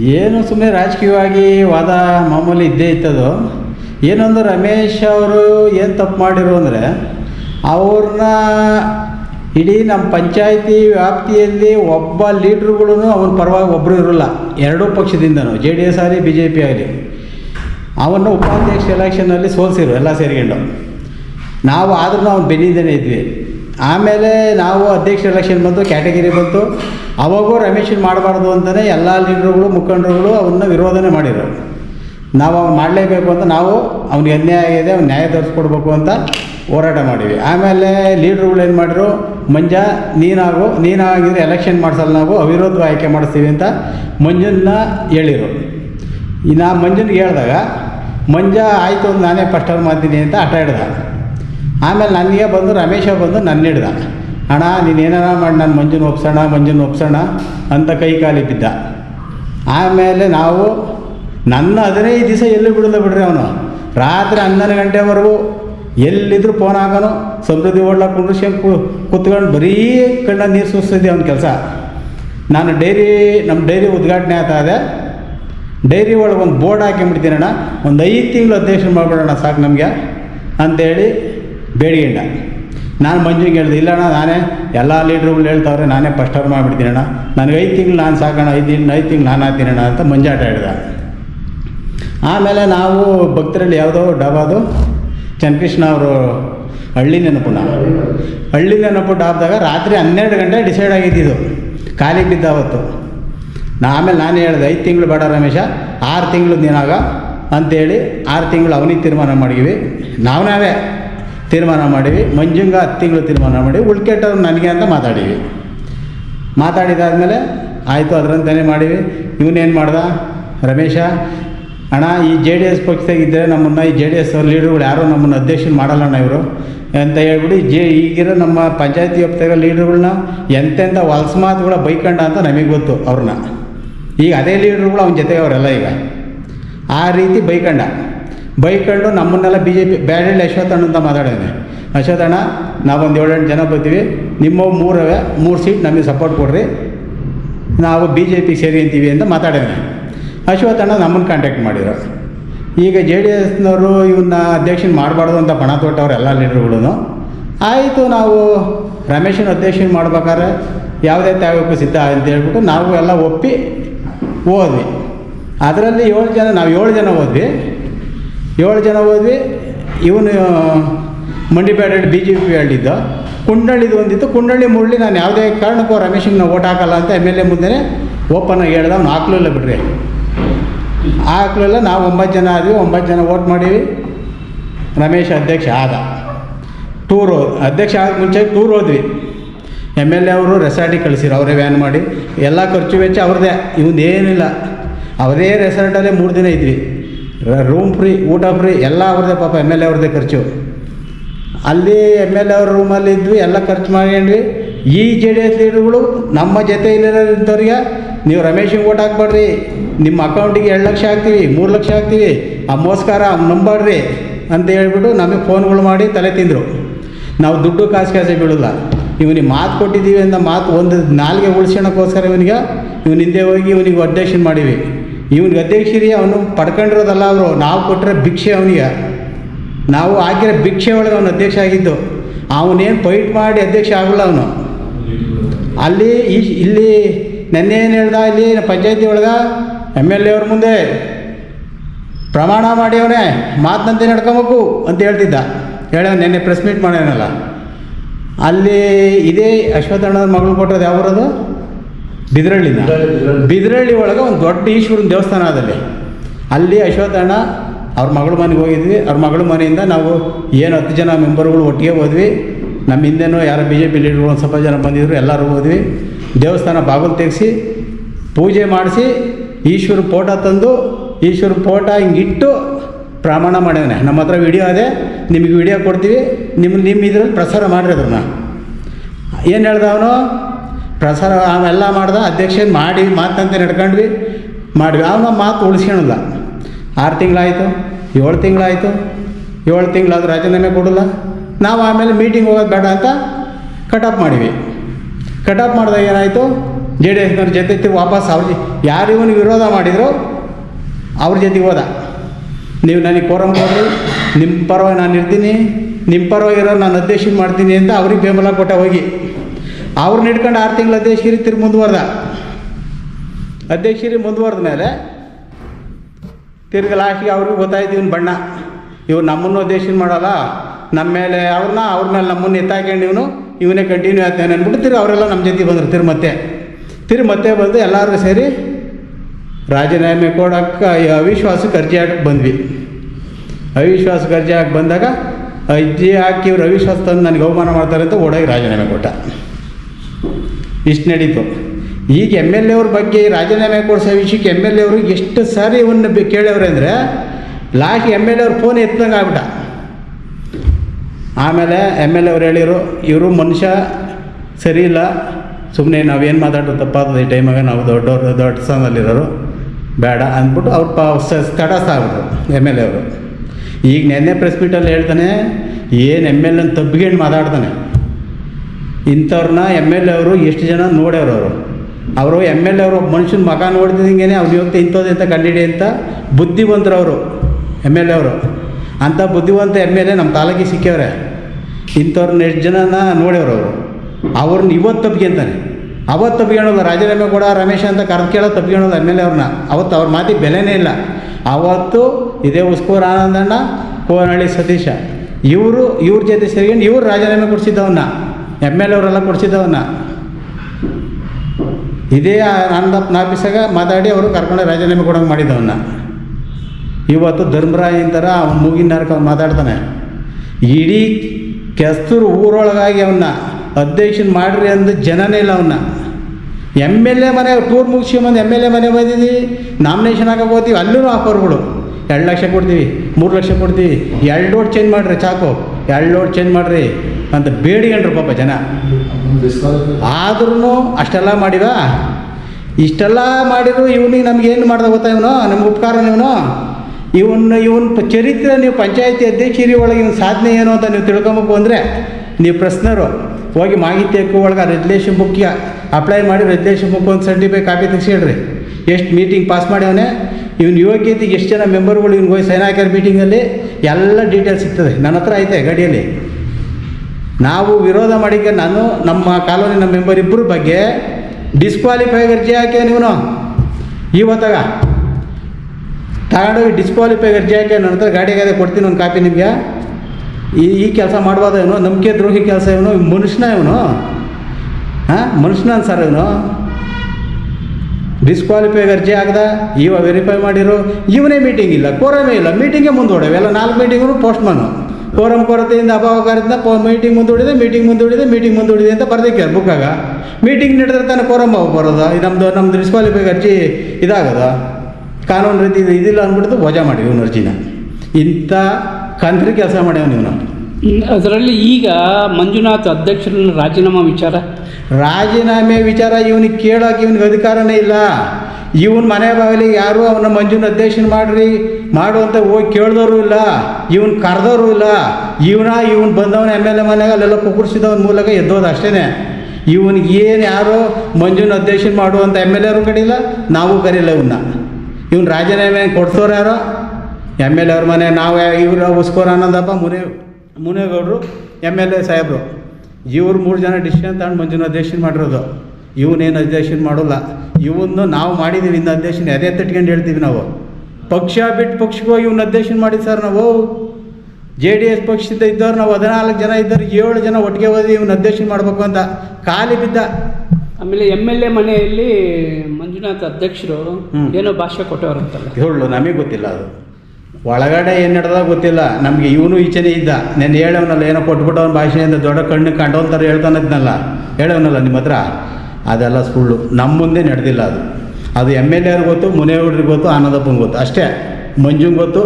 ಏನು ಸುಮ್ಮನೆ ರಾಜಕೀಯವಾಗಿ ವಾದ ಮಾಮೂಲಿ ಇದ್ದೇ ಇತ್ತದು ಏನೊಂದು ರಮೇಶ್ ಅವರು ಏನು ತಪ್ಪು ಮಾಡಿರು ಅಂದರೆ ಅವ್ರನ್ನ ಇಡೀ ನಮ್ಮ ಪಂಚಾಯಿತಿ ವ್ಯಾಪ್ತಿಯಲ್ಲಿ ಒಬ್ಬ ಲೀಡ್ರುಗಳೂ ಅವನ ಪರವಾಗಿ ಒಬ್ಬರು ಇರೋಲ್ಲ. ಎರಡೂ ಪಕ್ಷದಿಂದನೂ, ಜೆ ಡಿ ಎಸ್ ಆಗಲಿ, ಬಿ ಜೆ ಪಿ ಆಗಲಿ. ಅವನ್ನು ಉಪಾಧ್ಯಕ್ಷ ಎಲೆಕ್ಷನಲ್ಲಿ ಸೋಲ್ಸಿರು, ಎಲ್ಲ ಸೇರಿಕೊಂಡು. ನಾವು ಆದ್ರೂ ಅವನು ಬೆನ್ನಿಂದನೇ ಇದ್ವಿ. ಆಮೇಲೆ ನಾವು ಅಧ್ಯಕ್ಷ ಎಲೆಕ್ಷನ್ ಬಂತು ಕ್ಯಾಟಗಿರಿ ಬಂತು. ಅವಾಗೂ ರಮೇಶನ್ ಮಾಡಬಾರ್ದು ಅಂತಲೇ ಎಲ್ಲ ಲೀಡ್ರುಗಳು ಮುಖಂಡರುಗಳು ಅವನ್ನ ವಿರೋಧನೆ ಮಾಡಿದರು ನಾವು ಅವ್ನು ಮಾಡಲೇಬೇಕು ಅಂತ ನಾವು ಅವ್ನಿಗೆ ಅನ್ಯಾಯ ಆಗಿದೆ ಅವ್ನು ನ್ಯಾಯ ತರಿಸ್ಕೊಡ್ಬೇಕು ಅಂತ ಹೋರಾಟ ಮಾಡಿವಿ ಆಮೇಲೆ ಲೀಡ್ರುಗಳು ಏನು ಮಾಡಿದ್ರು, ಮಂಜ, ನೀನಾಗು, ನೀನಾಗಿದ್ರೆ ಎಲೆಕ್ಷನ್ ಮಾಡಿಸಲ್ಲ ನಾವು ಅವಿರೋಧ ಆಯ್ಕೆ ಮಾಡಿಸ್ತೀವಿ ಅಂತ ಮಂಜನ್ನ ಹೇಳಿರು ನಾ ಮಂಜನ್ಗೆ ಹೇಳಿದಾಗ, ಮಂಜ, ಆಯಿತು, ನಾನೇ ಫಸ್ಟಲ್ಲಿ ಮಾಡ್ತೀನಿ ಅಂತ ಆಟ ಹಿಡ್ದ ಆಮೇಲೆ ನನಗೆ ಬಂದು, ರಮೇಶ ಬಂದು ನನ್ನ ಹಿಡ್ದ. ಅಣ್ಣ, ನೀನು ಏನಾರ ಮಾಡಿ, ನಾನು ಮಂಜುನ ಒಪ್ಸೋಣ ಮಂಜುನ ಒಪ್ಸೋಣ ಅಂತ ಕೈ ಕಾಲಿ ಬಿದ್ದ ಆಮೇಲೆ ನಾವು ನನ್ನ ಹದಿನೈದು ದಿವಸ ಎಲ್ಲೂ ಬಿಡಲ್ಲ ಬಿಡ್ರಿ ಅವನು. ರಾತ್ರಿ ಹನ್ನೊಂದು ಗಂಟೆವರೆಗೂ ಎಲ್ಲಿದ್ರು ಫೋನ್ ಹಾಕೋನು. ಸಮೃದ್ಧಿ ಓಡ್ಲಾ ಕುಂಡ್ರಿಸ್ಕೊಂಡು ಕುತ್ಕೊಂಡು ಬರೀ ಕಣ್ಣ ನೀರು ಸುಸ್ತಿದೆ ಅವ್ನ ಕೆಲಸ. ನಾನು ಡೈರಿ ನಮ್ಮ ಡೈರಿ ಉದ್ಘಾಟನೆ ಆಗ್ತಾ ಇದೆ ಡೈರಿ ಒಳಗೆ ಒಂದು ಬೋರ್ಡ್ ಹಾಕಿಬಿಡ್ತೀನಣ್ಣ ಒಂದು ಐದು ತಿಂಗಳು ಅಧ್ಯಕ್ಷ ಮಾಡಿಬಿಡೋಣ ಸಾಕು ನಮಗೆ ಅಂತೇಳಿ ಬೇಡಿಕೊಂಡ ನಾನು ಮಂಜುಗೆ ಹೇಳಿದೆ ಇಲ್ಲಣ್ಣ ನಾನೇ ಎಲ್ಲ ಲೀಡ್ರುಗಳು ಹೇಳ್ತಾವ್ರೆ, ನಾನೇ ಫಸ್ಟ್ ಅವ್ರು ಮಾಡಿಬಿಡ್ತೀನಣ್ಣ ನನಗೆ ಐದು ತಿಂಗಳು ನಾನು ಸಾಕೋಣ ಐದು ದಿನ, ಐದು ತಿಂಗಳು ನಾನು ಹಾಕ್ತೀನಣ್ಣ ಅಂತ ಮಂಜಾಟ ಹೇಳಿದ ಆಮೇಲೆ ನಾವು ಭಕ್ತರಲ್ಲಿ ಯಾವುದೋ ಡಾಬಾದು ಚನ್ನಕೃಷ್ಣ ಅವರು ಹಳ್ಳಿ ನೆನಪುನ ಹಳ್ಳಿ ನೆನಪು ಡಾಬ್ದಾಗ ರಾತ್ರಿ ಹನ್ನೆರಡು ಗಂಟೆ ಡಿಸೈಡ್ ಆಗಿದ್ದಿದ್ದು ಖಾಲಿ ಬಿದ್ದಾವತ್ತು ನಾ ಆಮೇಲೆ ನಾನು ಹೇಳಿದೆ, ಐದು ತಿಂಗಳು ಬೇಡ ರಮೇಶ, ಆರು ತಿಂಗಳು ದಿನಾಗ ಅಂತೇಳಿ ಆರು ತಿಂಗಳು ಅವನಿಗೆ ತೀರ್ಮಾನ ಮಾಡಿದ್ವಿ. ನಾವು ನಾವೇ. ತೀರ್ಮಾನ ಮಾಡಿವಿ. ಮಂಜುಂಗ ಹತ್ತು ತಿಂಗಳು ತೀರ್ಮಾನ ಮಾಡಿ ಉಳ್ಕೆಟ್ಟವ್ರು ನನಗೆ ಅಂತ ಮಾತಾಡೀವಿ. ಮಾತಾಡಿದಾದಮೇಲೆ ಆಯಿತು, ಅದರಂತಾನೆ ಮಾಡೀವಿ. ಇವನೇನು ಮಾಡ್ದ? ರಮೇಶ, ಅಣ್ಣ, ಈ ಜೆ ಡಿ ಎಸ್ ಪಕ್ಷದಾಗಿದ್ದರೆ ನಮ್ಮನ್ನು, ಈ ಜೆ ಡಿ ಎಸ್ ಅವ್ರ ಲೀಡರ್ಗಳು ಯಾರೂ ನಮ್ಮನ್ನು ಅಧ್ಯಕ್ಷನ ಮಾಡಲ್ಲಣ್ಣ ಇವರು. ಅಂತ ಹೇಳ್ಬಿಟ್ಟು ಜೆ ಈಗಿರೋ ನಮ್ಮ ಪಂಚಾಯತಿ ವ್ಯಾಪ್ತಿಯಾಗ ಲೀಡರ್ಗಳನ್ನ ಎಂತೆಂಥ ಹೊಲ್ಸ ಮಾತುಗಳ ಬೈಕಂಡ ಅಂತ ನಮಗೆ ಗೊತ್ತು ಅವ್ರನ್ನ. ಈಗ ಅದೇ ಲೀಡರ್ಗಳು ಅವನ ಜೊತೆಗೆ ಅವರೆಲ್ಲ ಈಗ. ಆ ರೀತಿ ಬೈಕಂಡ. ಬೈಕಂಡು ನಮ್ಮನ್ನೆಲ್ಲ B J P Byadalli Ashwathanna ಅಂತ ಮಾತಾಡಿದ್ದಾನೆ ಅಶ್ವಥಣ್ಣ ನಾವೊಂದು ಏಳೆಂಟು ಜನ ಬರ್ತೀವಿ. ನಿಮ್ಮ ಮೂರವೇ, ಮೂರು ಸೀಟ್ ನಮಗೆ ಸಪೋರ್ಟ್ ಕೊಡ್ರಿ. ನಾವು ಬಿ ಜೆ ಪಿಗೆ ಸೇರಿ ಅಂತೀವಿ ಅಂತ ಮಾತಾಡಿದೆ ಅಶ್ವಥಣ್ಣ ನಮ್ಮನ್ನು ಕಾಂಟ್ಯಾಕ್ಟ್ ಮಾಡಿದ್ರು. ಈಗ ಜೆ ಡಿ ಎಸ್ನವರು ಇವನ್ನ ಅಧ್ಯಕ್ಷನ ಮಾಡಬಾರ್ದು ಅಂತ ಪಣ ತೊಟ್ಟವ್ರು ಎಲ್ಲ ಲೀಡರ್ಗಳು ಆಯಿತು ನಾವು ರಮೇಶನ ಅಧ್ಯಕ್ಷನ ಮಾಡ್ಬೇಕಾದ್ರೆ ಯಾವುದೇ ತ್ಯಾಗಕ್ಕೂ ಸಿದ್ಧ ಅಂತ ಹೇಳ್ಬಿಟ್ಟು ನಾವು ಎಲ್ಲ ಒಪ್ಪಿ ಹೋದ್ವಿ. ಅದರಲ್ಲಿ ಏಳು ಜನ, ನಾವು ಏಳು ಜನ ಹೋದ್ವಿ. ಏಳು ಜನ ಹೋದ್ವಿ. ಇವನು ಮಂಡಿಪೇಟೆ ಬಿ ಜೆ ಪಿ ಹಳ್ಳಿದ್ದ ಕುಂಡಳ್ಳಿದು ಒಂದಿತ್ತು. ಕುಂಡಳ್ಳಿ ಮುರಳಿ ನಾನು ಯಾವುದೇ ಕಾರಣಕ್ಕೂ ರಮೇಶಿಗೆ ನಾವು ಓಟ್ ಹಾಕಲ್ಲ ಅಂತ ಎಂ ಎಲ್ ಎ ಮುಂದೆ ಓಪನ್ ಆಗಿ ಹೇಳ್ದ, ಅವ್ನು ಹಾಕ್ಲಿಲ್ಲ ಬಿಡ್ರಿ. ಹಾಕ್ಲಿಲ್ಲ ನಾವು ಒಂಬತ್ತು ಜನ ಆದ್ವಿ. ಒಂಬತ್ತು ಜನ ಓಟ್ ಮಾಡೀವಿ. ರಮೇಶ್ ಅಧ್ಯಕ್ಷ ಆದ. ಟೂರ್ ಹೋದ್ ಅಧ್ಯಕ್ಷ ಆದ ಮುಂಚೆ ಟೂರ್ ಹೋದ್ವಿ. ಎಂ ಎಲ್ ಎ ಅವರು ರೆಸಾರ್ಟಿಗೆ ಕಳಿಸಿರು. ಅವರೇ ವ್ಯಾನ್ ಮಾಡಿ. ಎಲ್ಲ ಖರ್ಚು ವೆಚ್ಚ ಅವ್ರದ್ದೇ. ಇವನ್ನೇನಿಲ್ಲ ಅವರೇ ರೆಸಾರ್ಟಲ್ಲೇ ಮೂರು ದಿನ ಇದ್ವಿ. ರೂಮ್ ಫ್ರೀ ಊಟ ಫ್ರೀ ಎಲ್ಲ ಅವ್ರದ್ದೇ ಪಾಪ ಎಂ ಎಲ್ ಎ ಅವ್ರದ್ದೇ ಖರ್ಚು. ಅಲ್ಲಿ ಎಂ ಎಲ್ ಎ ಅವ್ರ ರೂಮಲ್ಲಿ ಇದ್ವಿ, ಎಲ್ಲ ಖರ್ಚು ಮಾಡ್ಕೊಂಡ್ವಿ. ಈ ಜೆ ಡಿ ಎಸ್ ಲೀಡರ್ಗಳು ನಮ್ಮ ಜೊತೆಯಲ್ಲಿರೋಂಥವ್ರಿಗೆ ನೀವು ರಮೇಶಿಗೆ ಓಟ್ ಹಾಕ್ಬಾರ್ರಿ ನಿಮ್ಮ ಅಕೌಂಟಿಗೆ ಎರಡು ಲಕ್ಷ ಹಾಕ್ತೀವಿ, ಮೂರು ಲಕ್ಷ ಹಾಕ್ತೀವಿ, ಆ ಮೋಸ್ಕಾರ ನಂಬಾಡ್ರಿ ಅಂತ ಹೇಳ್ಬಿಟ್ಟು ನಮಗೆ ಫೋನ್ಗಳು ಮಾಡಿ ತಲೆ ತಿಂದರು. ನಾವು ದುಡ್ಡು ಕಾಸು ಕಾಸೆ ಬೀಳಲ್ಲ ಇವನಿಗೆ ಮಾತು ಕೊಟ್ಟಿದ್ದೀವಿ ಅಂತ ಮಾತು ಒಂದು ನಾಲ್ಗೆ ಉಳಿಸೋಣಕ್ಕೋಸ್ಕರ ಇವನಿಗೆ ಇವನಿಂದೆ ಹೋಗಿ ಇವನಿಗೆ ಅಡ್ಡೇಷನ್ ಮಾಡೀವಿ. ಇವನಿಗೆ ಅಧ್ಯಕ್ಷರಿ ಅವನು ಪಡ್ಕೊಂಡಿರೋದಲ್ಲ ಅವರು. ನಾವು ಕೊಟ್ಟರೆ ಭಿಕ್ಷೆ ಅವನಿಗೆ. ನಾವು ಹಾಕಿರೋ ಭಿಕ್ಷೆ ಒಳಗೆ ಅವನು ಅಧ್ಯಕ್ಷ ಆಗಿದ್ದು. ಅವನೇನು ಫೈಟ್ ಮಾಡಿ ಅಧ್ಯಕ್ಷ ಆಗಲ್ಲ ಅವನು. ಅಲ್ಲಿ ಈ ಇಲ್ಲಿ ಏನು ಹೇಳ್ದ? ಇಲ್ಲಿ ಪಂಚಾಯತಿ ಒಳಗೆ ಎಂ ಎಲ್ ಎ ಅವ್ರ ಮುಂದೆ ಪ್ರಮಾಣ ಮಾಡಿ ಅವನೇ, ಮಾತಿನಂತೆ ನಡ್ಕೊಬೇಕು ಅಂತ ಹೇಳ್ತಿದ್ದ. ಹೇಳ, ನೆನ್ನೆ ಪ್ರೆಸ್ ಮೀಟ್ ಮಾಡ್ಯಾನಲ್ಲ ಅಲ್ಲಿ ಇದೇ ಅಶ್ವತ್ಥಣ್ಣನ ಮಗಳು ಕೊಟ್ಟದ್ದು ಯಾವ್ರದು? ಬಿದ್ರಳ್ಳಿನ. ಬಿದರಳ್ಳಿ ಒಳಗೆ ಒಂದು ದೊಡ್ಡ ಈಶ್ವರನ ದೇವಸ್ಥಾನ ಅದಲ್ಲಿ. ಅಲ್ಲಿ ಅಶ್ವತ್ಥಣ್ಣ ಅವ್ರ ಮಗಳ ಮನೆಗೆ ಹೋಗಿದ್ವಿ. ಅವ್ರ ಮಗಳ ಮನೆಯಿಂದ ನಾವು ಏನು ಹತ್ತು ಜನ ಮೆಂಬರ್ಗಳು ಒಟ್ಟಿಗೆ ಹೋದ್ವಿ. ನಮ್ಮ ಹಿಂದೆನೂ ಯಾರು ಬಿ ಜೆ ಪಿ ಲೀಡರ್ಗಳು ಒಂದು ಸ್ವಲ್ಪ ಜನ ಬಂದಿದ್ರು ಎಲ್ಲರೂ ಹೋದ್ವಿ. ದೇವಸ್ಥಾನ ಬಾಗಿಲು ತೆಗೆಸಿ ಪೂಜೆ ಮಾಡಿಸಿ ಈಶ್ವರ ಫೋಟೋ ತಂದು ಈಶ್ವರ ಫೋಟೋ ಹಿಂಗಿಟ್ಟು ಪ್ರಮಾಣ ಮಾಡಿದಾನೆ. ನಮ್ಮ ಹತ್ರ ವಿಡಿಯೋ ಅದೇ. ನಿಮಗೆ ವಿಡಿಯೋ ಕೊಡ್ತೀವಿ. ನಿಮ್ಮ ನಿಮ್ಮ ಇದ್ರಲ್ಲಿ ಪ್ರಸಾರ ಮಾಡಿರಿ ಅದನ್ನು. ಏನು ಹೇಳ್ದ ಅವನು? ಪ್ರಸಾರ ಅವೆಲ್ಲ ಮಾಡ್ದ ಅಧ್ಯಕ್ಷ ಮಾಡಿ ಮಾತಂತೆ ನಡ್ಕೊಂಡ್ವಿ, ಮಾಡಿವಿ. ಅವನ ಮಾತು ಉಳಿಸ್ಕೊಳಲ್ಲ ಆರು ತಿಂಗಳಾಯಿತು, ಏಳು ತಿಂಗಳಾಯಿತು, ಏಳು ತಿಂಗಳಾದ್ರೂ ರಾಜೀನಾಮೆ ಕೊಡಲ್ಲ. ನಾವು ಆಮೇಲೆ ಮೀಟಿಂಗ್ ಹೋಗೋದು ಬೇಡ ಅಂತ ಕಟಾಪ್ ಮಾಡಿವಿ. ಕಟಾಪ್ ಮಾಡಿದಾಗ ಏನಾಯಿತು, ಜೆ ಡಿ ಎಸ್ನವ್ರ ಜೊತೆ ವಾಪಸ್ ಅವ್ರ ಯಾರು ಇವನು ವಿರೋಧ ಮಾಡಿದ್ರು, ಅವ್ರ ಜೊತೆಗೆ ಹೋದ. ನೀವು ನನಗೆ ಕೋರಂ ಕೊಡ್ರಿ ನಿಮ್ಮ ಪರವಾಗಿ ನಾನು ಇರ್ತೀನಿ ನಿಮ್ಮ ಪರವಾಗಿರೋ ನಾನು ಅಧ್ಯಕ್ಷ ಮಾಡ್ತೀನಿ ಅಂತ ಅವ್ರಿಗೆ ಬೆಂಬಲ ಕೊಟ್ಟ ಹೋಗಿ. ಅವ್ರನ್ನ ಇಟ್ಕೊಂಡು ಆರು ತಿಂಗಳು ಅಧ್ಯಕ್ಷಗಿರಿ ತಿರ್ಗಿ ಮುಂದುವರ್ದ. ಅಧ್ಯಕ್ಷರಿ ಮುಂದುವರೆದ ಮೇಲೆ ತಿರ್ಗಿ ಲಾಸ್ಟಿಗೆ ಅವ್ರಿಗೆ ಗೊತ್ತಾಯ್ತು ಇವನು ಬಣ್ಣ. ಇವ್ರು ನಮ್ಮನ್ನು ಅಧ್ಯಕ್ಷನ ಮಾಡಲ್ಲ. ನಮ್ಮ ಮೇಲೆ ಅವ್ರನ್ನ ಅವ್ರ ಮೇಲೆ ನಮ್ಮನ್ನು ಎತ್ತಾಕೊಂಡು ಇವನು, ಇವನೇ ಕಂಟಿನ್ಯೂ ಆಗ್ತಾನೆ ಅಂದ್ಬಿಟ್ಟು ತಿರ್ಗಿ ಅವರೆಲ್ಲ ನಮ್ಮ ಜೊತೆ ಬಂದರು, ತಿರು ಮತ್ತೆ. ತಿರು ಮತ್ತೆ ಬಂದು ಎಲ್ಲರೂ ಸೇರಿ ರಾಜೀನಾಮೆ ಕೊಡೋಕ್ಕೆ ಅವಿಶ್ವಾಸಕ್ಕೆ ಅರ್ಜಿ ಹಾಕಕ್ಕೆ ಬಂದ್ವಿ. ಅವಿಶ್ವಾಸಕ್ಕೆ ಅರ್ಜಿ ಹಾಕಿ ಬಂದಾಗ ಅರ್ಜಿ ಹಾಕಿ ಇವ್ರು ಅವಿಶ್ವಾಸ ತಂದು ನನಗೆ ಅವಮಾನ ಮಾಡ್ತಾರೆ ಅಂತ ಓಡೋಗಿ ರಾಜೀನಾಮೆ ಕೊಟ್ಟ. ಇಷ್ಟು ನಡೀತು. ಈಗ ಎಂ ಎಲ್ ಎ ಅವ್ರ ಬಗ್ಗೆ ರಾಜೀನಾಮೆ ಕೊಡಿಸೋ ವಿಷಯಕ್ಕೆ ಎಂ ಎಲ್ ಎ ಎಷ್ಟು ಸಾರಿ ಇವನ್ನ ಕೇಳವ್ರೆ ಅಂದರೆ ಲಾಸ್ಟ್ ಎಂ ಎಲ್ ಎ ಅವ್ರ ಫೋನ್ ಎತ್ತಂಗೆ ಆಗ್ಬಿಟ್ಟ. ಆಮೇಲೆ ಎಂ ಎಲ್ ಎ ಅವ್ರು ಹೇಳಿರು, ಇವರು ಮನುಷ್ಯ ಸರಿ ಇಲ್ಲ ಸುಮ್ಮನೆ ನಾವೇನು ಮಾತಾಡೋದು ತಪ್ಪಾದ ಈ ಟೈಮಾಗ ನಾವು ದೊಡ್ಡವ್ರು, ದೊಡ್ಡ ಸ್ಥಾನದಲ್ಲಿರೋರು, ಬೇಡ ಅಂದ್ಬಿಟ್ಟು ಅವ್ರು ಪಾ ತಟಸ್ಥ ಆಗ್ಬಿಟ್ರು ಎಂ ಎಲ್ ಎ ಅವರು. ಈಗ ನೆನ್ನೆ ಪ್ರೆಸ್ ಮೀಟಲ್ಲಿ ಹೇಳ್ತಾನೆ, ಏನು ಎಂ ಎಲ್ ಎನ್ ತಬ್ಬಿಗೆಂಡು ಮಾತಾಡ್ತಾನೆ. ಇಂಥವ್ರನ್ನ ಎಂ ಎಲ್ ಎ ಅವರು ಎಷ್ಟು ಜನ ನೋಡ್ಯವ್ರು ಅವರು? ಅವರು ಎಂ ಎಲ್ ಎ ಅವರು ಒಬ್ಬ ಮನುಷ್ಯನ ಮಗ ನೋಡ್ತಿದ್ದಂಗೆ ಅವ್ರು ಇವತ್ತು ಇಂಥದ್ದು ಅಂತ ಕಂಡಿಡಿ ಅಂತ ಬುದ್ಧಿವಂತರು ಅವರು ಎಂ ಎಲ್ ಎ ಅವರು. ಅಂಥ ಬುದ್ಧಿವಂತ ಎಂ ಎಲ್ ಎ ನಮ್ಮ ತಾಲೂಕಿಗೆ ಸಿಕ್ಕವ್ರೆ ಇಂಥವ್ರನ್ನ ಎಷ್ಟು ಜನನ ನೋಡ್ಯವ್ರು ಅವರು? ಅವ್ರನ್ನ ಇವತ್ತು ತಪ್ಪಿಗೆಂತಾನೆ ಅವತ್ತು ತಪ್ಪಿಗೆಣೋಲ್ಲ ರಾಜೀನಾಮೆ ಕೂಡ ರಮೇಶ್ ಅಂತ ಕರೆದು ಕೇಳೋ ತಪ್ಪಿಗೆಣೋಲ್ಲ ಎಂ ಎಲ್ ಎ ಅವ್ರನ್ನ. ಅವತ್ತು ಅವ್ರ ಮಾತಿಗೆ ಬೆಲೆನೇ ಇಲ್ಲ. ಅವತ್ತು ಇದೇ ಉಸ್ಕೂರ್ ಆನಂದಣ್ಣ, ಕೋನಹಳ್ಳಿ ಸತೀಶ. ಇವರು, ಇವ್ರ ಜೊತೆ ಸೇರಿಕೊಂಡು ಇವರು ರಾಜೀನಾಮೆ ಕೊಡಿಸಿದ್ದವನ್ನ ಎಂ ಎಲ್ ಅವರೆಲ್ಲ ಕೊಡಿಸಿದ್ದವನ್ನ ಇದೇ ಆನಂದಪ್ಪನ ಆಫೀಸಾಗ ಮಾತಾಡಿ ಅವರು ಕರ್ಕೊಂಡು ರಾಜೀನಾಮೆ ಕೊಡೋಂಗೆ ಮಾಡಿದ್ದವನ್ನ ಇವತ್ತು ಧರ್ಮರಾಯ ಅಂತಾರ, ಅವ್ನು ಮೂಗಿನ ನರಕ ಅವ್ನು ಮಾತಾಡ್ತಾನೆ. ಇಡೀ ಕೆಸ್ತೂರು ಊರೊಳಗಾಗಿ ಅವನ್ನ ಅಧ್ಯಕ್ಷನ ಮಾಡ್ರಿ ಅಂದ ಜನನೇ ಇಲ್ಲ ಅವನ್ನ ಎಂ ಎಲ್ ಎ ಮನೆ, ಟೂರ್ ಮುಗಿಸ್ಕೊಂಬಂದು ಎಂ ಎಲ್ ಎ ಮನೆ ಬಂದಿದ್ದೀವಿ ನಾಮಿನೇಷನ್ ಹಾಕಕ್ಕೆ ಹೋಗ್ತೀವಿ, ಅಲ್ಲೂ ಆಫರ್ಗಳು ಎರಡು ಲಕ್ಷ ಕೊಡ್ತೀವಿ, ಮೂರು ಲಕ್ಷ ಕೊಡ್ತೀವಿ, ಎರಡು ಲೋಡ್ ಚೇಂಜ್ ಮಾಡಿರಿ, ಚಾಕು. ಎರಡು ಲೋಡ್ ಚೇಂಜ್ ಮಾಡಿರಿ. ಅಂತ ಬೇಡಿಕೊಂಡ್ರು ಪಾಪ ಜನ. ಆದ್ರೂ ಅಷ್ಟೆಲ್ಲ ಮಾಡಿದ? ಇಷ್ಟೆಲ್ಲ ಮಾಡಿದ್ರು ಇವನಿಗೆ ನಮ್ಗೇನು ಮಾಡ್ದೆ ಗೊತ್ತಾ ಇವನು? ನಮ್ಗೆ ಉಪಕಾರ ಇವನು. ಇವನ್ನ ಇವನ್ ಚರಿತ್ರೆ ನೀವು ಪಂಚಾಯತಿ ಅಧ್ಯಕ್ಷರಿ ಒಳಗೆ ಸಾಧನೆ ಏನು ಅಂತ ನೀವು ತಿಳ್ಕೊಬೇಕು ಅಂದರೆ ನೀವು ಪ್ರಶ್ನರು. ಹೋಗಿ ಮಾಹಿತಿ ಹಕ್ಕು ಒಳಗೆ ರೆಗ್ಯುಲೇಷನ್ ಬುಕ್ಗೆ ಅಪ್ಲೈ ಮಾಡಿ ರೆಗ್ಯುಲೇಷನ್ ಬುಕ್ ಒಂದು ಸರ್ಟಿಫಿಕೇಟ್ ಕಾಪಿ ತೆಗ್ಸಿಡ್ರಿ ಎಷ್ಟು ಮೀಟಿಂಗ್ ಪಾಸ್ ಮಾಡ್ಯವನೆ? ಇವ್ನ ಯೋಗ್ಯತೆಗೆ ಎಷ್ಟು ಜನ ಮೆಂಬರ್ಗಳು ಇವ್ನಿಗೆ ಹೋಗಿ ಸೈನ್ ಹಾಕ್ಯಾರ ಮೀಟಿಂಗಲ್ಲಿ ಎಲ್ಲ ಡೀಟೇಲ್ಸ್ ಸಿಗ್ತದೆ. ನನ್ನ ಹತ್ರ ಐತೆ ಗಾಡಿಯಲ್ಲಿ. ನಾವು ವಿರೋಧ ಮಾಡಿಕೆ ನಾನು, ನಮ್ಮ ಕಾಲೋನಿನ ಮೆಂಬರ್ ಇಬ್ಬರ ಬಗ್ಗೆ ಡಿಸ್ಕ್ವಾಲಿಫೈ ಅರ್ಜಿ ಹಾಕಿ ನೀವು ಇವತ್ತಾಗ ತಗೊಂಡೋಗಿ ಡಿಸ್ಕ್ವಾಲಿಫೈ ಅರ್ಜಿ ಹಾಕಿ ನನ್ನ ಹತ್ರ? ಕೊಡ್ತೀನಿ ಒಂದು ಕಾಪಿ ನಿಮಗೆ. ಈ ಈ ಕೆಲಸ ಮಾಡ್ಬೋದ ಇವನು? ನಂಬಿಕೆ ದ್ರೋಹಿ ಕೆಲಸ ಇವನು? ಮನುಷ್ಯನ ಇವನು? ಹಾಂ ಮನುಷ್ಯನ ಸರ್ ಇವನು? ಡಿಸ್ಕ್ವಾಲಿಫೈ ಅರ್ಜಿ ಆಗದ ಇವ ವೆರಿಫೈ ಮಾಡಿರು? ಇವನೇ ಮೀಟಿಂಗ್ ಇಲ್ಲ ಕೋರಮೇ ಇಲ್ಲ. ಮೀಟಿಂಗೇ ಮುಂದೂಡವೆ ಎಲ್ಲ ನಾಲ್ಕು ಮೀಟಿಂಗು ಪೋಸ್ಟ್ಮನ್ನು ಕೋರಮ್ ಕೊರತೆಯಿಂದ ಅಭಾವಕಾರದಿಂದ ಮೀಟಿಂಗ್ ಮುಂದೂಡಿದೆ ಮೀಟಿಂಗ್ ಮುಂದೂಡಿದೆ ಮೀಟಿಂಗ್ ಮುಂದೂಡಿದೆ ಅಂತ ಬರ್ದಿಕ್ಕಾರೆ ಬುಕ್ಕಾಗ? ಮೀಟಿಂಗ್ ನಡೆದ್ರೆ ತಾನೆ ಕೋರಂ ಅವು ಬರೋದು? ನಮ್ದು ನಮ್ಮದು ನಮ್ಮದು ಡಿಸ್ಕ್ವಾಲಿಫೈ ಅರ್ಜಿ ಇದಾಗದ? ಕಾನೂನು ರೀತಿ ಇದು ಇದಿಲ್ಲ ಅಂದ್ಬಿಟ್ಟು ವಜಾ ಮಾಡಿ ಇವನು ಅರ್ಜಿನ. ಇಂಥ ಕಂತ್ರಿ ಕೆಲಸ ಮಾಡ್ಯಾವ ಇವನು. ಅದರಲ್ಲಿ ಈಗ ಮಂಜುನಾಥ್ ಅಧ್ಯಕ್ಷರನ್ನ ರಾಜೀನಾಮಾ ವಿಚಾರ? ರಾಜೀನಾಮೆ ವಿಚಾರ ಇವನಿಗೆ ಕೇಳೋಕೆ ಇವನಿಗೆ ಅಧಿಕಾರನೇ ಇಲ್ಲ. ಇವನ್ ಮನೆ ಬಾಗಿಲಿಗೆ ಯಾರು ಅವನ ಮಂಜುನ ಅಧ್ಯಕ್ಷನ ಮಾಡ್ರಿ? ಮಾಡು ಅಂತ ಹೋಗಿ ಕೇಳಿದವರು ಇಲ್ಲ. ಇವನ್ ಕರೆದವರು ಇಲ್ಲ. ಇವನ, ಇವನ್ ಬಂದವನ ಎಂ ಎಲ್ ಎ ಮನೆಗೆ ಅಲ್ಲೆಲ್ಲ ಕುಕ್ಕುರ್ಸಿದವನ ಮೂಲಕ ಎದ್ದೋದು ಅಷ್ಟೇ ಇವನಿಗೆ ಏನು ಯಾರು ಮಂಜುನ ಅಧ್ಯಕ್ಷನ ಮಾಡುವಂಥ ಎಂ ಎಲ್ ಎರು ಕಡಿಲ್ಲ ನಾವು ಕರೀಲ್ಲ ಇವನ್ನ ಇವನ್ ರಾಜೀನಾಮೆ ಕೊಡ್ಸೋರು ಯಾರು? ಎಂ ಎಲ್ ಎ ಅವ್ರ ಮನೆ, ನಾವು ಇವರು ಉಸ್ಕೋರ್ ಅನ್ನೋದಪ್ಪ ಮುನೇ, ಮುನೇಗೌಡರು, ಎಂ ಎಲ್ ಎ ಸಾಹೇಬರು. ಇವ್ರು ಮೂರು ಜನ ಡಿಸಿಷನ್ ತಗೊಂಡು ಮಂಜುನ ಅಧ್ಯಕ್ಷನ ಮಾಡಿರೋದು. ಇವನೇನು ಅಧ್ಯಕ್ಷನ ಮಾಡೋಲ್ಲ. ಇವನ್ನು ನಾವು ಮಾಡಿದ್ದೀವಿ ಇನ್ನು ಅಧ್ಯಕ್ಷನ ಅದೇ ತಟ್ಕೊಂಡು ಹೇಳ್ತೀವಿ ನಾವು. ಪಕ್ಷ ಬಿಟ್ಟು ಪಕ್ಷಕ್ಕೆ ಹೋಗಿ ಇವ್ನ ಅಧ್ಯಕ್ಷನ ಮಾಡಿ ಸರ್ ನಾವು. ಜೆ ಡಿ ಎಸ್ ಪಕ್ಷದಿಂದ ಇದ್ದವ್ರು ನಾವು ಹದಿನಾಲ್ಕು ಜನ ಇದ್ದವ್ರು ಏಳು ಜನ ಒಟ್ಟಿಗೆ ಹೋದ್ವಿ ಇವನ್ನ ಅಧ್ಯಕ್ಷನ ಮಾಡಬೇಕು ಅಂತ ಖಾಲಿ ಬಿದ್ದ. ಆಮೇಲೆ ಎಂ ಎಲ್ ಎ ಮನೆಯಲ್ಲಿ ಮಂಜುನಾಥ್ ಅಧ್ಯಕ್ಷರು. ಏನೋ ಭಾಷೆ ಕೊಟ್ಟವರಂತಲ್ಲ ಹೇಳು ನಮಗೆ ಗೊತ್ತಿಲ್ಲ ಅದು. ಒಳಗಡೆ ಏನು ನಡೆದ ಗೊತ್ತಿಲ್ಲ. ನಮಗೆ ಇವನು ಈಚೆನೇ ಇದ್ದ. ನಾನು ಹೇಳವನಲ್ಲ ಏನೋ ಕೊಟ್ಬಿಟ್ಟವನ ಅವ್ನ ಭಾಷೆಯಿಂದ ದೊಡ್ಡ ಕಣ್ಣು ಕಂಡವನ್ ಥರ ಹೇಳ್ತಾನದ್ನಲ್ಲ. ಹೇಳವನಲ್ಲ ನಿಮ್ಮ ಹತ್ರ? ಅದೆಲ್ಲ ಸುಳ್ಳು. ನಮ್ಮ ಮುಂದೆ ನಡೆದಿಲ್ಲ ಅದು. ಅದು ಎಂ ಎಲ್ ಎರ್ ಗೊತ್ತು ಮುನೇಗೌಡ್ರಿಗೆ ಗೊತ್ತು ಆನಂದಪ್ಪಂಗೆ ಗೊತ್ತು. ಅಷ್ಟೇ. ಮಂಜುಂಗೆ ಗೊತ್ತು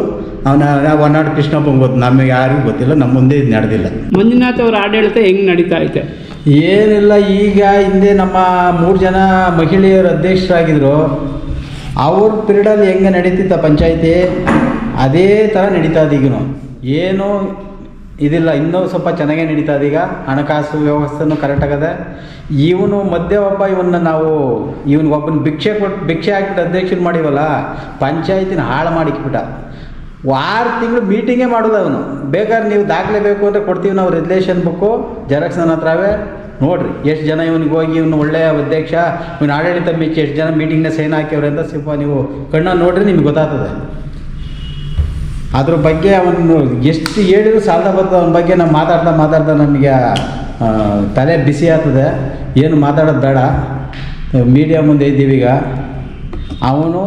ಅವನ ಒನ್ನಾಡು ಕೃಷ್ಣಪ್ಪಂಗೆ ಗೊತ್ತು. ನಮಗೆ ಯಾರಿಗೂ ಗೊತ್ತಿಲ್ಲ ನಮ್ಮ ಮುಂದೆ ಇದು ನಡೆದಿಲ್ಲ. ಮಂಜುನಾಥ್ ಅವರ ಆಡಳಿತ ಹೆಂಗೆ ನಡೀತಾ ಐತೆ? ಏನಿಲ್ಲ ಈಗ ಹಿಂದೆ ನಮ್ಮ ಮೂರು ಜನ ಮಹಿಳೆಯರು ಅಧ್ಯಕ್ಷರಾಗಿದ್ದರು ಅವ್ರ ಪೀರಿಯಡಲ್ಲಿ ಹೆಂಗೆ ನಡೀತಿತ್ತ ಪಂಚಾಯಿತಿ? ಅದೇ ಥರ ನಡೀತಾ ಇದೆ ಏನೋ ಏನು ಇದಿಲ್ಲ, ಇನ್ನೂ ಸ್ವಲ್ಪ ಚೆನ್ನಾಗೇ ನಡೀತಾ ಇದೆ ಈಗ. ಹಣಕಾಸು ವ್ಯವಸ್ಥೆನೂ ಕರೆಕ್ಟ್ ಆಗದೆ. ಇವನು ಮಧ್ಯೆ ಒಬ್ಬ, ಇವನ್ನ ನಾವು ಒಬ್ಬನ ಭಿಕ್ಷೆ ಕೊಟ್ಟು ಭಿಕ್ಷೆ ಹಾಕ್ಬಿಟ್ಟು ಅಧ್ಯಕ್ಷನ ಮಾಡಿವಲ್ಲ, ಪಂಚಾಯತಿನ ಹಾಳು ಮಾಡಿಕ್ಬಿಟ್ಟ. ವಾರ ತಿಂಗಳು ಮೀಟಿಂಗೇ ಮಾಡೋದು ಅವನು. ಬೇಕಾದ್ರೆ ನೀವು ದಾಖಲೆ ಬೇಕು ಅಂದರೆ ಕೊಡ್ತೀವಿ ನಾವು ರೆಗ್ಯುಲೇಷನ್ ಬುಕ್ಕು ಜೆರಾಕ್ಸ್ ನನ್ನ ಹತ್ರವೇ. ನೋಡ್ರಿ, ಎಷ್ಟು ಜನ ಇವನಿಗೆ ಹೋಗಿ ಇವನು ಒಳ್ಳೆಯ ಅಧ್ಯಕ್ಷ, ಇವನು ಆಡಳಿತ ಮೆಚ್ಚಿ ಎಷ್ಟು ಜನ ಮೀಟಿಂಗ್ನ ಸೈನ್ ಹಾಕ್ಯವ್ರೆ ಅಂತ ಸ್ವಲ್ಪ ನೀವು ಕಣ್ಣ ನೋಡ್ರಿ, ನಿಮ್ಗೆ ಗೊತ್ತಾಗ್ತದೆ. ಅದ್ರ ಬಗ್ಗೆ ಅವನು ಎಷ್ಟು ಹೇಳಿದ್ರು ಸಾಲದ ಬರ್ತದೆ ಅವನ ಬಗ್ಗೆ ನಾವು ಮಾತಾಡ್ತಾ ಮಾತಾಡ್ತಾ ನಮಗೆ ತಲೆ ಬಿಸಿ ಆಗ್ತದೆ. ಏನು ಮಾತಾಡೋದು ಬೇಡ. ಮೀಡಿಯಾ ಮುಂದೆ ಇದ್ದೀವಿ ಈಗ. ಅವನು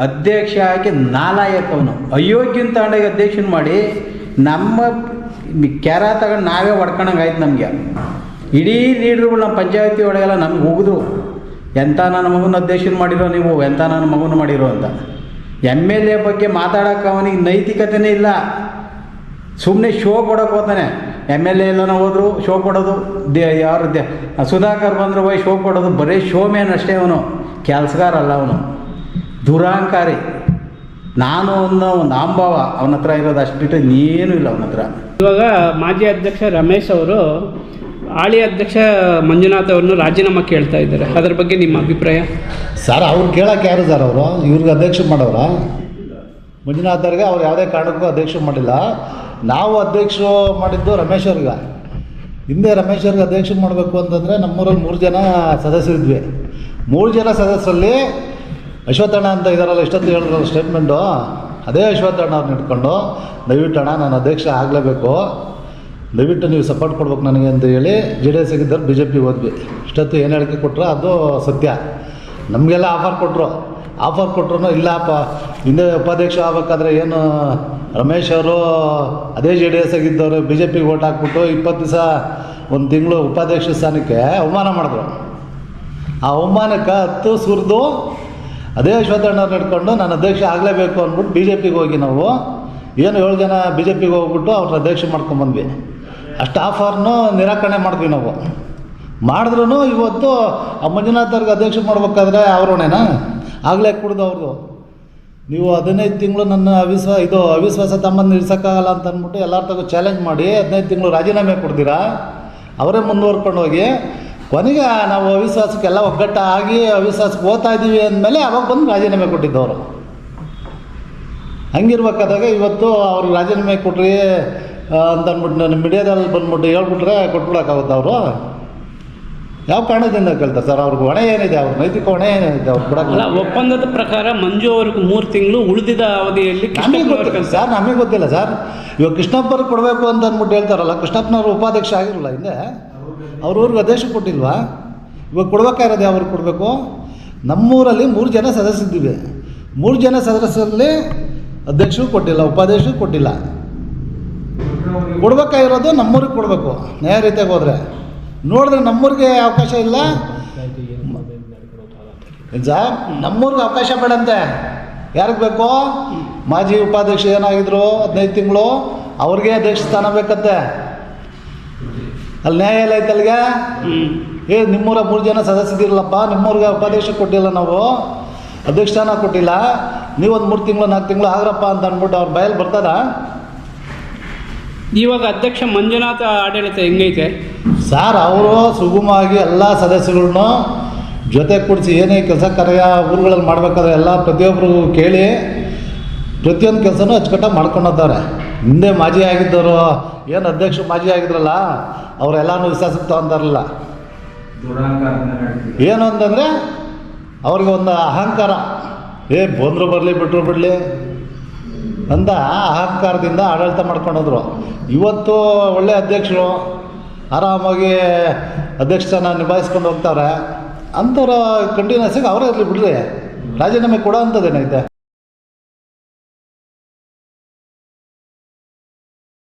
ಅಧ್ಯಕ್ಷ ಆಗಿ ನಾಲಾಯಕ ಅವನು. ಅಯೋಗ್ಯನ ತಗೊಂಡಾಗ ಅಧ್ಯಕ್ಷನ ಮಾಡಿ ನಮ್ಮ ಕ್ಯಾರ ತಗೊಂಡು ನಾವೇ ಹೊಡ್ಕೊಳಂಗೆ ಆಯ್ತು ನಮಗೆ. ಇಡೀ ಲೀಡ್ರುಗಳು ನಮ್ಮ ಪಂಚಾಯತಿ ಒಳಗೆಲ್ಲ ನಮ್ಗೆ ಹೋಗಿದ್ರು ಎಂಥ ನನ್ನ ಮಗನ ಅಧ್ಯಕ್ಷನ ಮಾಡಿರೋ ನೀವು ಎಂಥ ನನ್ನ ಮಗನ ಮಾಡಿರೋ ಅಂತ. ಎಂ ಎಲ್ ಎ ಬಗ್ಗೆ ಮಾತಾಡೋಕೆ ಅವನಿಗೆ ನೈತಿಕತೆನೇ ಇಲ್ಲ. ಸುಮ್ಮನೆ ಶೋ ಕೊಡೋಕೆ ಹೋಗ್ತಾನೆ. ಎಂ ಎಲ್ ಎ ಎಲ್ಲನ ಹೋದ್ರು, ಶೋ ಕೊಡೋದು ದೇ, ಯಾರು ದೇ, ಸುಧಾಕರ್ ಬಂದ್ರು ಹೋಗಿ ಶೋ ಕೊಡೋದು ಬರೀ ಶೋ ಮೇನ್ ಅಷ್ಟೇ ಅವನು. ಕೆಲಸಗಾರ ಅಲ್ಲ ಅವನು. ದುರಾಂಕಾರಿ. ನಾನು ಅನ್ನೋ ಒಂದು ಆಂಬಾವ ಅವನ ಹತ್ರ ಇರೋದು ಅಷ್ಟು ಬಿಟ್ಟು ಇನ್ನೇನು ಇಲ್ಲ ಅವನ ಹತ್ರ. ಇವಾಗ ಮಾಜಿ ಅಧ್ಯಕ್ಷ ರಮೇಶ್ ಅವರು ಆಳಿ ಅಧ್ಯಕ್ಷ ಮಂಜುನಾಥ್ ಅವ್ರನ್ನು ರಾಜೀನಾಮೆ ಕೇಳ್ತಾ ಇದ್ದಾರೆ. ಅದ್ರ ಬಗ್ಗೆ ನಿಮ್ಮ ಅಭಿಪ್ರಾಯ? ಸರ್, ಅವ್ರು ಕೇಳೋಕೆ ಯಾರು ಸರ್ ಅವರು? ಇವ್ರಿಗೆ ಅಧ್ಯಕ್ಷ ಮಂಜುನಾಥ್ ಅವ್ರಿಗೆ ಅವ್ರು ಯಾವುದೇ ಕಾರಣಕ್ಕೂ ಅಧ್ಯಕ್ಷ ಮಾಡಿಲ್ಲ. ನಾವು ಅಧ್ಯಕ್ಷರು ಮಾಡಿದ್ದು ರಮೇಶ್ ಅವ್ರಿಗೆ. ಹಿಂದೆ ರಮೇಶ್ ಅವ್ರಿಗೆ ಅಧ್ಯಕ್ಷ ಮಾಡಬೇಕು ಅಂತಂದರೆ ನಮ್ಮೂರಲ್ಲಿ ಮೂರು ಜನ ಸದಸ್ಯರಿದ್ವಿ ಮೂರು ಜನ ಸದಸ್ಯರಲ್ಲಿ ಅಶ್ವತ್ಥಣ್ಣ ಅಂತ ಇದಾರಲ್ಲ, ಇಷ್ಟೊತ್ತು ಹೇಳಿದ್ರಲ್ಲ ಸ್ಟೇಟ್ಮೆಂಟು? ಅದೇ ಅಶ್ವತ್ಥಣ್ಣ ಅವ್ರನ್ನ ಇಟ್ಕೊಂಡು ದಯವಿಟ್ಟು ಅಣ್ಣ, ನಾನು ಅಧ್ಯಕ್ಷ ಆಗಲೇಬೇಕು. ದಯವಿಟ್ಟು ನೀವು ಸಪೋರ್ಟ್ ಕೊಡ್ಬೇಕು ನನಗೆ ಅಂತ ಹೇಳಿ ಜೆ ಡಿ ಎಸ್ ಆಗಿದ್ದರು ಬಿ ಜೆ ಪಿ ಹೋದ್ವಿ. ಇಷ್ಟೊತ್ತು ಏನು ಹೇಳಿಕೆ ಕೊಟ್ಟರೆ ಅದು ಸತ್ಯ. ನಮಗೆಲ್ಲ ಆಫರ್ ಕೊಟ್ಟರು ಆಫರ್ ಕೊಟ್ಟರು ಇಲ್ಲಪ್ಪ. ಹಿಂದೆ ಉಪಾಧ್ಯಕ್ಷ ಆಗ್ಬೇಕಾದ್ರೆ ಏನು ರಮೇಶ್ ಅವರು, ಅದೇ ಜೆ ಡಿ ಎಸ್ ಆಗಿದ್ದವರು ಬಿ ಜೆ ಪಿಗೆ ಓಟ್ ಹಾಕ್ಬಿಟ್ಟು ಇಪ್ಪತ್ತು ದಿವಸ ಒಂದು ತಿಂಗಳು ಉಪಾಧ್ಯಕ್ಷ ಸ್ಥಾನಕ್ಕೆ ಅವಮಾನ ಮಾಡಿದ್ರು. ಆ ಅವಮಾನಕ್ಕೆ ಹತ್ತು ಸುರಿದು ಅದೇ ಅಶ್ವತ್ಥಣ್ಣವ್ರು ನಡ್ಕೊಂಡು, ನಾನು ಅಧ್ಯಕ್ಷ ಆಗಲೇಬೇಕು ಅಂದ್ಬಿಟ್ಟು ಬಿ ಜೆ ಪಿಗೆ ಹೋಗಿ ನಾವು ಏನು ಏಳು ಜನ ಬಿ ಜೆ ಪಿಗೆ ಹೋಗ್ಬಿಟ್ಟು ಅವ್ರನ್ನ ಅಧ್ಯಕ್ಷ ಮಾಡ್ಕೊಂಬಂದ್ವಿ ಅಷ್ಟು ಆಫರ್ನು ನಿರಾಕರಣೆ ಮಾಡಿದ್ವಿ ನಾವು. ಮಾಡಿದ್ರು ಇವತ್ತು ಆ ಮಂಜುನಾಥ್ ಅವ್ರಿಗೆ ಅಧ್ಯಕ್ಷ ಮಾಡ್ಬೇಕಾದ್ರೆ ಅವ್ರವಣೇನಾ ಆಗಲೇ ಕುಡ್ದು ಅವ್ರದ್ದು ನೀವು ಹದಿನೈದು ತಿಂಗಳು ನನ್ನ ಅವಿಶ್ವಾಸ ಇದು ಅವಿಶ್ವಾಸ ತಮ್ಮನ್ನು ನಿಲ್ಸೋಕ್ಕಾಗಲ್ಲ ಅಂತ ಅಂದ್ಬಿಟ್ಟು ಎಲ್ಲರ ತಗೋ ಚಾಲೆಂಜ್ ಮಾಡಿ ಹದಿನೈದು ತಿಂಗಳು ರಾಜೀನಾಮೆ ಕೊಡ್ತೀರಾ? ಅವರೇ ಮುಂದುವರ್ಕೊಂಡು ಹೋಗಿ, ಕೊನೆಗೆ ನಾವು ಅವಿಶ್ವಾಸಕ್ಕೆಲ್ಲ ಒಗ್ಗಟ್ಟ ಆಗಿ ಅವಿಶ್ವಾಸಕ್ಕೆ ಓದ್ತಾ ಇದ್ದೀವಿ ಅಂದಮೇಲೆ ಅವಾಗ ಬಂದು ರಾಜೀನಾಮೆ ಕೊಟ್ಟಿದ್ದವರು. ಹಂಗಿರ್ಬೇಕಾದಾಗ ಇವತ್ತು ಅವ್ರು ರಾಜೀನಾಮೆ ಕೊಟ್ರಿ ಅಂತಂದ್ಬಿಟ್ಟು ನನ್ನ ಮೀಡಿಯಾದಲ್ಲಿ ಬಂದ್ಬಿಟ್ಟು ಹೇಳ್ಬಿಟ್ರೆ ಕೊಟ್ಬಿಡೋಕ್ಕಾಗುತ್ತೆ ಅವರು? ಯಾವ ಕಾರಣದಿಂದ ಕೇಳ್ತಾರೆ ಸರ್? ಅವ್ರಿಗೆ ಹೊಣೆ ಏನಿದೆ? ಅವ್ರ ನೈತಿಕ ಹೊಣೆ ಏನಿದೆ? ಅವ್ರು ಕೊಡೋಲ್ಲ ಒಪ್ಪಂದದ ಪ್ರಕಾರ ಮಂಜು ಅವ್ರಿಗೆ ಮೂರು ತಿಂಗಳು ಉಳಿದಿದ ಅವಧಿಯಲ್ಲಿ ನಮಗೆ ಗೊತ್ತಿಲ್ಲ ಸರ್ ನಮಗೆ ಗೊತ್ತಿಲ್ಲ ಸರ್. ಇವಾಗ ಕೃಷ್ಣಪ್ಪರು ಕೊಡಬೇಕು ಅಂತ ಅಂದ್ಬಿಟ್ಟು ಹೇಳ್ತಾರಲ್ಲ ಕೃಷ್ಣಪ್ಪನವ್ರು ಉಪಾಧ್ಯಕ್ಷ ಆಗಿರಲ್ಲ ಹಿಂದೆ? ಅವ್ರ ಊರಿಗೆ ಅಧ್ಯಕ್ಷ ಕೊಟ್ಟಿಲ್ವಾ? ಇವಾಗ ಕೊಡ್ಬೇಕಾಗಿರೋದು ಯಾವ್ರಿಗೆ ಕೊಡಬೇಕು? ನಮ್ಮೂರಲ್ಲಿ ಮೂರು ಜನ ಸದಸ್ಯರಿದ್ದೀವಿ. ಮೂರು ಜನ ಸದಸ್ಯರಲ್ಲಿ ಅಧ್ಯಕ್ಷರು ಕೊಟ್ಟಿಲ್ಲ ಉಪಾಧ್ಯಕ್ಷರು ಕೊಟ್ಟಿಲ್ಲ. ಕೊಡ್ಬೇಕಾಗಿರೋದು ನಮ್ಮೂರಿಗೆ ಕೊಡಬೇಕು ನ್ಯಾಯ ರೀತಿಯಾಗಿ ಹೋದರೆ. ನೋಡಿದ್ರೆ ನಮ್ಮೂರಿಗೆ ಅವಕಾಶ ಇಲ್ಲ. ನಿಜ ನಮ್ಮೂರಿಗೆ ಅವಕಾಶ ಬೇಡಂತೆ. ಯಾರಿಗೆ ಬೇಕು? ಮಾಜಿ ಉಪಾಧ್ಯಕ್ಷ ಏನಾಗಿದ್ರು ಹದಿನೈದು ತಿಂಗಳು, ಅವ್ರಿಗೆ ಅಧ್ಯಕ್ಷ ಸ್ಥಾನ ಬೇಕಂತೆ. ಅಲ್ಲಿ ನ್ಯಾಯಾಲಯ ಐತೆ ಅಲ್ಲಿಗೆ ಏ, ನಿಮ್ಮೂರ ಮೂರು ಜನ ಸದಸ್ಯದಿರಲ್ಲಪ್ಪ ನಿಮ್ಮೂರಿಗೆ ಉಪಾಧ್ಯಕ್ಷ ಕೊಟ್ಟಿಲ್ಲ ನಾವು. ಅಧ್ಯಕ್ಷ ಸ್ಥಾನ ಕೊಟ್ಟಿಲ್ಲ. ನೀವೊಂದು ಮೂರು ತಿಂಗಳು, ನಾಲ್ಕು ತಿಂಗಳು ಆಗ್ರಪ್ಪ ಅಂತ ಅಂದ್ಬಿಟ್ಟು ಅವ್ರ ಬಯಲ್ ಬರ್ತದ ಇವಾಗ ಅಧ್ಯಕ್ಷ ಮಂಜುನಾಥ ಆಡಳಿತ ಹೆಂಗೈತೆ? ಸರ್, ಅವರು ಸುಗಮವಾಗಿ ಎಲ್ಲ ಸದಸ್ಯಗಳನ್ನೂ ಜೊತೆ ಕೂಡಿಸಿ ಏನೇ ಕೆಲಸ ಕಾರ್ಯ ಊರುಗಳಲ್ಲಿ ಮಾಡಬೇಕಾದ್ರೆ ಎಲ್ಲ ಪ್ರತಿಯೊಬ್ಬರಿಗೂ ಕೇಳಿ ಪ್ರತಿಯೊಂದು ಕೆಲಸನೂ ಅಚ್ಚುಕಟ್ಟಾಗಿ ಮಾಡ್ಕೊಂಡು ಹೋಗ್ತಾರೆ ಹಿಂದೆ ಮಾಜಿ ಆಗಿದ್ದವರು, ಏನು ಅಧ್ಯಕ್ಷರು ಮಾಜಿ ಆಗಿದ್ರಲ್ಲ ಅವರೆಲ್ಲಾನು ವಿಶ್ವಾಸಕ್ಕೆ ತಗೊಂತಾರಲ್ಲ ಏನು ಅಂತಂದರೆ, ಅವ್ರಿಗೆ ಒಂದು ಅಹಂಕಾರ. ಏ, ಬಂದರು ಬರಲಿ ಬಿಟ್ಟರು ಬಿಡಲಿ ಅಂತ ಅಹಂಕಾರದಿಂದ ಆಡಳಿತ ಮಾಡ್ಕೊಂಡೋದ್ರು. ಇವತ್ತು ಒಳ್ಳೆ ಅಧ್ಯಕ್ಷರು, ಆರಾಮಾಗಿ ಅಧ್ಯಕ್ಷ ಸ್ಥಾನ ನಿಭಾಯಿಸ್ಕೊಂಡು ಹೋಗ್ತಾರೆ. ಅಂಥವ್ರ ಕಂಟಿನ್ಯೂಸ್ ಆಗಿ ಅವರೇ ಇರಲಿ ಬಿಡ್ರಿ. ರಾಜೀನಾಮೆ ಕೊಡೋ ಅಂಥದ್ದೇನೈತೆ?